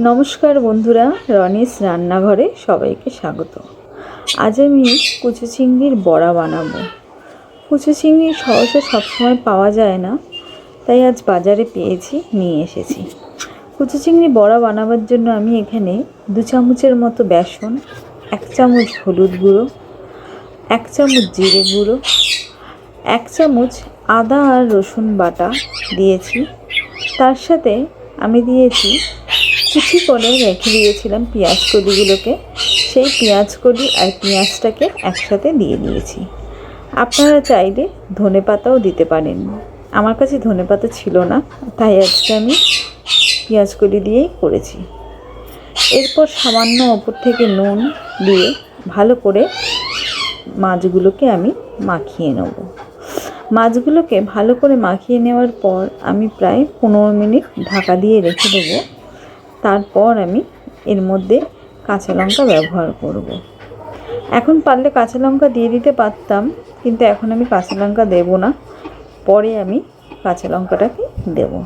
নমস্কার বন্ধুরা, রনিস রান্নাঘরে সবাইকে স্বাগত। আজ আমি কুচু চিংড়ির বড়া বানাবো। কুচু চিংড়ি সহজে সবসময় পাওয়া যায় না, তাই আজ বাজারে পেয়েছি, নিয়ে এসেছি। কুচু চিংড়ি বড়া বানাবার জন্য আমি এখানে দু চামচের মতো বেসন, এক চামচ হলুদ গুঁড়ো, এক চামচ জিরে গুঁড়ো, এক চামচ আদা আর রসুন বাটা দিয়েছি। তার সাথে আমি দিয়েছি কুচি করে রেখে দিয়েছিলাম পেঁয়াজ কলিগুলোকে। সেই পেঁয়াজ কলি আর পেঁয়াজটাকে একসাথে দিয়ে দিয়েছি। আপনারা চাইলে ধনে পাতাও দিতে পারেন। আমার কাছে ধনে পাতা ছিল না, তাই আজকে আমি পেঁয়াজ কলি দিয়েই করেছি। এরপর সামান্য ওপর থেকে নুন দিয়ে ভালো করে মাছগুলোকে আমি মাখিয়ে নেব। মাছগুলোকে ভালো করে মাখিয়ে নেওয়ার পর আমি প্রায় পনেরো মিনিট ঢাকা দিয়ে রেখে দেবো। তারপর আমি এর মধ্যে কাঁচা লঙ্কা ব্যবহার করব। এখন পারলে কাঁচা লঙ্কা দিয়ে দিতে পারতাম, কিন্তু এখন আমি কাঁচা লঙ্কা দেবো না। পরে আমি কাঁচা লঙ্কাটাকে দেবো।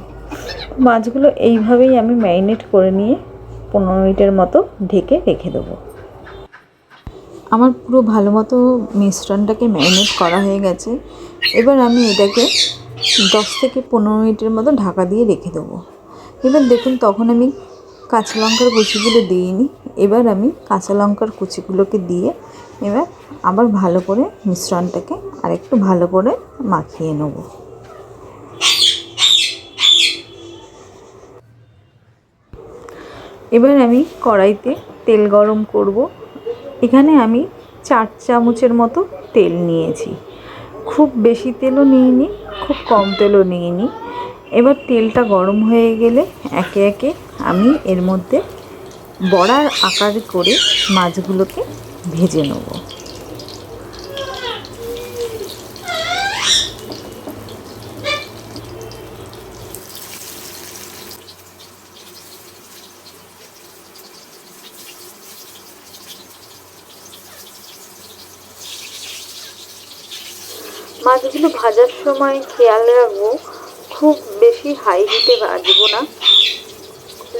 মাছগুলো এইভাবেই আমি ম্যারিনেট করে নিয়ে পনেরো মিনিটের মতো ঢেকে রেখে দেবো। আমার পুরো ভালো মতো মিশ্রণটাকে ম্যারিনেট করা হয়ে গেছে। এবার আমি এটাকে দশ থেকে পনেরো মিনিটের মতো ঢাকা দিয়ে রেখে দেবো। এবার দেখুন, তখন আমি কাঁচা লঙ্কার কুচিগুলো দিইনি। এবার আমি কাঁচা লঙ্কার কুচিগুলোকে দিয়ে এবার আবার ভালো করে মিশ্রণটাকে আরেকটু ভালো করে মাখিয়ে নেব। এবার আমি কড়াইতে তেল গরম করব। এখানে আমি চার চামচের মতো তেল নিয়েছি। খুব বেশি তেলও নিইনি, খুব কম তেলও নিইনি। এবার তেলটা গরম হয়ে গেলে একে একে আমি এর মধ্যে বড়ার আকার করে মাছগুলোকে ভেজে নেব। মাছগুলো ভাজার সময় খেয়াল রাখব খুব বেশি হাই হিটে ভাজবো না।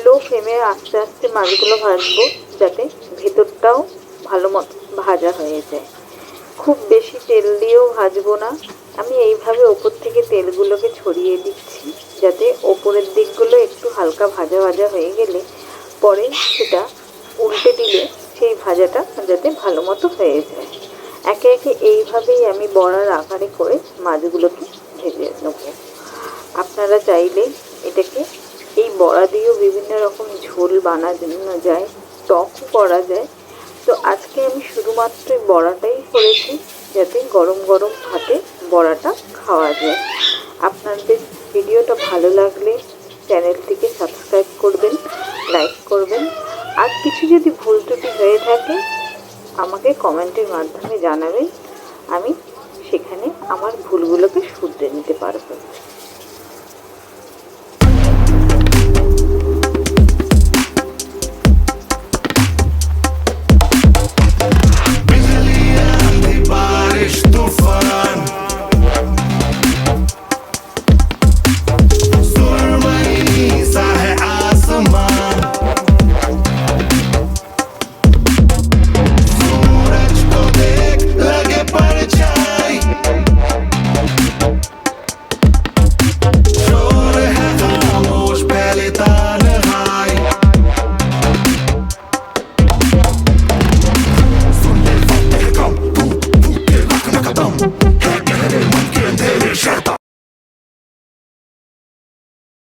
লো ফ্লেমে আস্তে আস্তে মাছগুলো ভাজবো যাতে ভেতরটাও ভালো মতো ভাজা হয়ে যায়। খুব বেশি তেল দিয়েও ভাজবো না। আমি এইভাবে ওপর থেকে তেলগুলোকে ছড়িয়ে দিচ্ছি যাতে ওপরের দিকগুলো একটু হালকা ভাজা ভাজা হয়ে গেলে পরে সেটা উল্টে দিলে সেই ভাজাটা যাতে ভালো মতো হয়ে যায়। একে একে এইভাবেই আমি বড়ার আকারে করে মাছগুলোকে ভেজে নেব। আপনারা চাইলে এটাকে এই বড়া দিয়েও বিভিন্ন রকম ঝোল বানানো যায় টকও করা যায়। তো আজকে আমি শুধুমাত্র বড়াটাই করেছি, যাতে গরম গরম ভাতে বড়াটা খাওয়া যায়। আপনাদের ভিডিওটা ভালো লাগলে চ্যানেলটিকে সাবস্ক্রাইব করবেন, লাইক করবেন। আর কিছু যদি ভুল ত্রুটি হয়ে থাকে, আমাকে কমেন্টের মাধ্যমে জানাবেন। আমি সেখানে আমার ভুলগুলোকে শুধরে নিতে পারব।